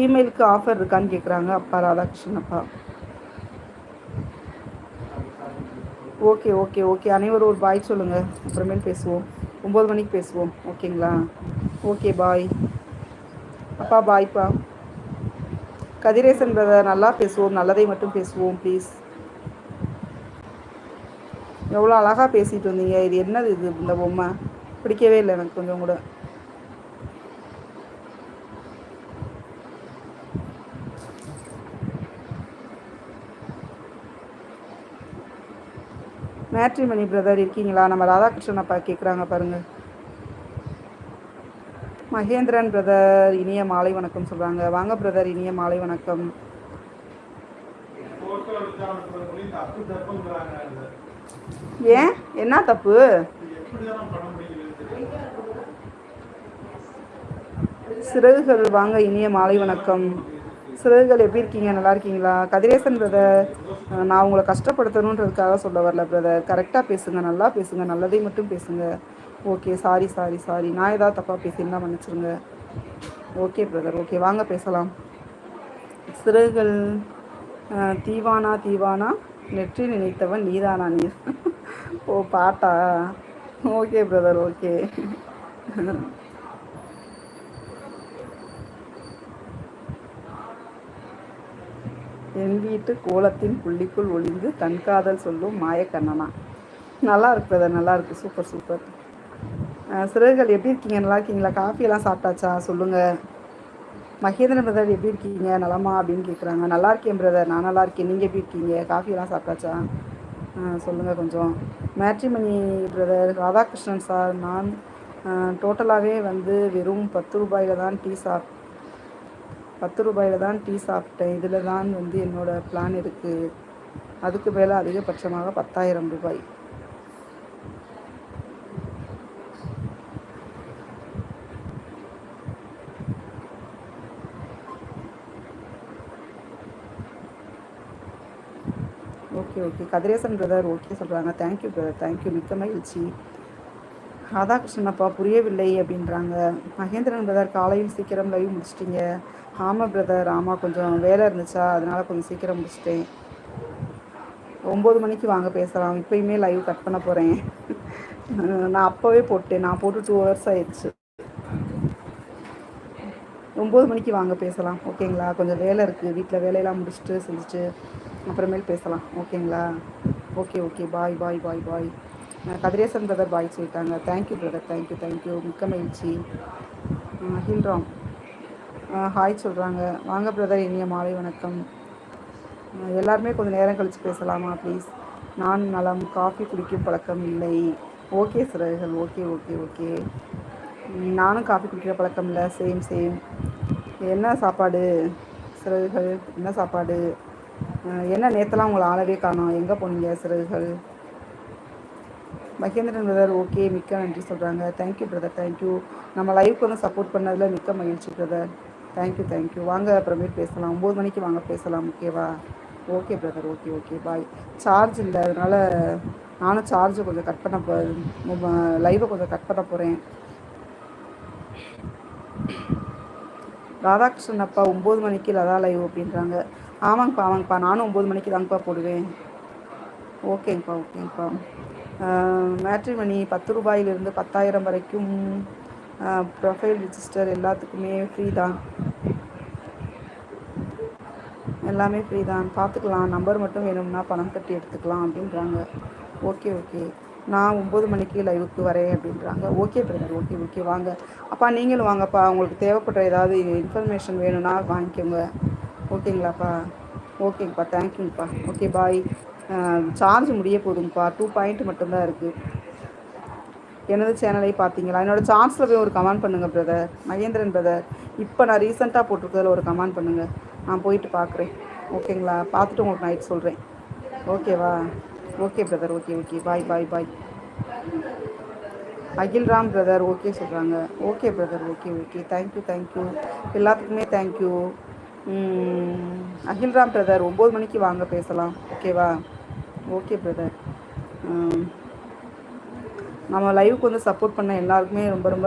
ஃபீமேலுக்கு offer இருக்கான்னு கேட்குறாங்க அப்பா ராதாகிருஷ்ணன் அப்பா. ஓகே ஓகே ஓகே அனைவரும் ஒரு பாய் சொல்லுங்கள் அப்புறமேல் பேசுவோம். ஒம்பது மணிக்கு பேசுவோம். ஓகேங்களா ஓகே பாய் அப்பா பாய்ப்பா கதிரேசன் பிரதர் நல்லா பேசுவோம். நல்லதை மட்டும் பேசுவோம் ப்ளீஸ் எவ்வளோ அழகாக பேசிட்டு வந்தீங்க. இது என்னது இது இந்த பொம்மை? பிடிக்கவே இல்லை எனக்கு கொஞ்சம் கூட. மேட்ரிமணி பிரதர் இருக்கீங்களா? நம்ம ராதாகிருஷ்ணன் அப்பா கேட்குறாங்க பாருங்கள் மகேந்திரன் பிரதர் இனிய மாலை வணக்கம் சொல்கிறாங்க வாங்க பிரதர் இனிய மாலை வணக்கம். ஏன்? என்ன தப்பு? சிறகுகள் வாங்க இனிய மாலை வணக்கம். சிறகுகள் எப்படி இருக்கீங்க? நல்லா இருக்கீங்களா? கதிரேசன் பிரதர் நான் உங்களை கஷ்டப்படுத்தணுன்றதுக்காக சொல்ல வரல பிரதர் கரெக்டாக பேசுங்க நல்லா பேசுங்க நல்லதை மட்டும் பேசுங்க. ஓகே சாரி சாரி சாரி நான் ஏதாவது தப்பாக பேசியிருந்தா மன்னிச்சிருங்க? ஓகே பிரதர் ஓகே வாங்க பேசலாம். சிறகுகள் தீவானா தீவானா? நெற்றி நினைத்தவன் நீதானா நீ ஓ பாட்டா? ஓகே பிரதர் ஓகே என் வீட்டு கோலத்தின் புள்ளிக்குள் ஒளிந்து தன் காதல் சொல்லும் மாயக்கண்ணனா. நல்லா இருக்கு பிரதர் நல்லா இருக்கு. சூப்பர் சூப்பர் சிறகுகள் எப்படி இருக்கீங்க? நல்லா இருக்கீங்களா? காஃபியெல்லாம் சாப்பிட்டாச்சா? சொல்லுங்கள் மகேந்திரன் பிரதர் எப்படி இருக்கீங்க? நலமா? அப்படின்னு கேட்குறாங்க நல்லா இருக்கேன் பிரதர் நான் நல்லா இருக்கேன். நீங்கள் எப்படி இருக்கீங்க? காஃபியெல்லாம் சாப்பிட்டாச்சா? சொல்லுங்கள் கொஞ்சம். மேட்ரிமணி பிரதர் ராதாகிருஷ்ணன் சார் நான் டோட்டலாகவே வந்து வெறும் பத்து ரூபாயில் தான் டீ சாப் பத்து ரூபாயில் தான் டீ சாப்பிட்டேன். இதில் தான் வந்து என்னோடய பிளான் இருக்குது அதுக்கு மேலே அதிகபட்சமாக பத்தாயிரம் ரூபாய். Okay okay Kathiresan brother okay சொல்கிறாங்க thank you brother thank you மிக்க மகிழ்ச்சி. ராதாகிருஷ்ணனப்பா புரியவில்லை அப்படின்றாங்க. மகேந்திரன் பிரதர் காலையில் சீக்கிரம் லைவ் முடிச்சிட்டிங்க. ஆமாம் பிரதர் ஆமாம் கொஞ்சம் வேலை இருந்துச்சா? அதனால் கொஞ்சம் சீக்கிரம் முடிச்சிட்டேன். ஒம்பது மணிக்கு வாங்க பேசலாம். இப்போயுமே லைவ் கட் பண்ண போகிறேன் நான் அப்போவே போட்டேன். நான் போட்டு டூ ஹவர்ஸ் ஆயிடுச்சு. ஒம்பது மணிக்கு வாங்க பேசலாம். ஓகேங்களா? கொஞ்சம் வேலை இருக்குது வீட்டில் வேலையெல்லாம் முடிச்சுட்டு செஞ்சுட்டு அப்புறமேல் பேசலாம். ஓகேங்களா? Okay okay. Bye bye bye bye Kathiresan brother bye சொல்லிட்டாங்க. தேங்க்யூ பிரதர் தேங்க்யூ தேங்க்யூ மிக்க மகிழ்ச்சி. ஹில்ராம். ஹாய் சொல்கிறாங்க வாங்க பிரதர் இனிய மாலை வணக்கம். எல்லாருமே கொஞ்சம் நேரம் கழித்து பேசலாமா ப்ளீஸ் நான் நலம். காஃபி குடிக்கும் பழக்கம் இல்லை. ஓகே சிறகுகள் ஓகே ஓகே ஓகே நானும் காஃபி குடிக்கிற பழக்கம் இல்லை. சேம் சேம் என்ன சாப்பாடு சிறகுகள் என்ன சாப்பாடு? என்ன நேற்றுலாம் உங்களை ஆளவே காணும். எங்கே போனீங்க சிறகுகள் மகேந்திரன் பிரதர் ஓகே மிக்க நன்றி சொல்கிறாங்க தேங்க்யூ பிரதர் தேங்க்யூ நம்ம லைஃப்க்கு வந்து சப்போர்ட் பண்ணதில் மிக்க மகிழ்ச்சி பிரதர் தேங்க்யூ தேங்க்யூ வாங்க அப்புறமேட்டு பேசலாம். ஒம்பது மணிக்கு வாங்க பேசலாம் ஓகேவா okay brother okay okay bye charge இல்லை அதனால் நானும் சார்ஜை கொஞ்சம் கட் பண்ண போ லைவை கொஞ்சம் கட் பண்ண போகிறேன் ராதாகிருஷ்ணன் அப்பா ஒம்பது மணிக்கு லதா லைவ் அப்படின்றாங்க. ஆமாங்கப்பா ஆமாங்கப்பா. நானும் ஒம்பது மணிக்கு தாங்கப்பா போடுவேன். ஓகேங்கப்பா ஓகேங்கப்பா மேட்ரிமணி பத்து ரூபாயிலிருந்து பத்தாயிரம் வரைக்கும் ப்ரொஃபைல் ரிஜிஸ்டர் எல்லாத்துக்குமே ஃப்ரீ தான். எல்லாமே ஃப்ரீ தான். பார்த்துக்கலாம். நம்பர் மட்டும் வேணும்னா பணம் கட்டி எடுத்துக்கலாம் அப்படின்றாங்க. ஓகே ஓகே நான் ஒம்பது மணிக்கு லைவுக்கு வரேன் அப்படின்றாங்க. ஓகே பிரதர் ஓகே ஓகே வாங்க. அப்பா நீங்களும் வாங்கப்பா. உங்களுக்கு தேவைப்படுற ஏதாவது இன்ஃபர்மேஷன் வேணும்னா வாங்கிக்கோங்க. ஓகேங்களாப்பா ஓகேங்கப்பா தேங்க்யூங்கப்பா ஓகே பாய் சார்ஜ் முடிய போதுங்கப்பா டூ பாயிண்ட் மட்டும்தான் இருக்குது எனது சேனலை பார்த்தீங்களா? என்னோடய சார்ஜில் போய் ஒரு கமெண்ட் பண்ணுங்கள் பிரதர் மகேந்திரன் பிரதர் இப்போ நான் ரீசெண்டாக போட்டிருக்கிறதுல ஒரு கமெண்ட் பண்ணுங்கள் நான் போயிட்டு பார்க்குறேன். ஓகேங்களா பார்த்துட்டு உங்களுக்கு நைட் சொல்கிறேன் ஓகேவா okay brother okay okay bye bye bye Akilram brother okay சொல்கிறாங்க okay brother okay okay thank you thank you எல்லாத்துக்குமே தேங்க்யூ அகில்ராம் பிரதர் ஒம்பது மணிக்கு வாங்க பேசலாம். ஓகேவா ஓகே பிரதர் um, நம்ம லைவுக்கு வந்து சப்போர்ட் பண்ண எல்லாருக்குமே ரொம்ப ரொம்ப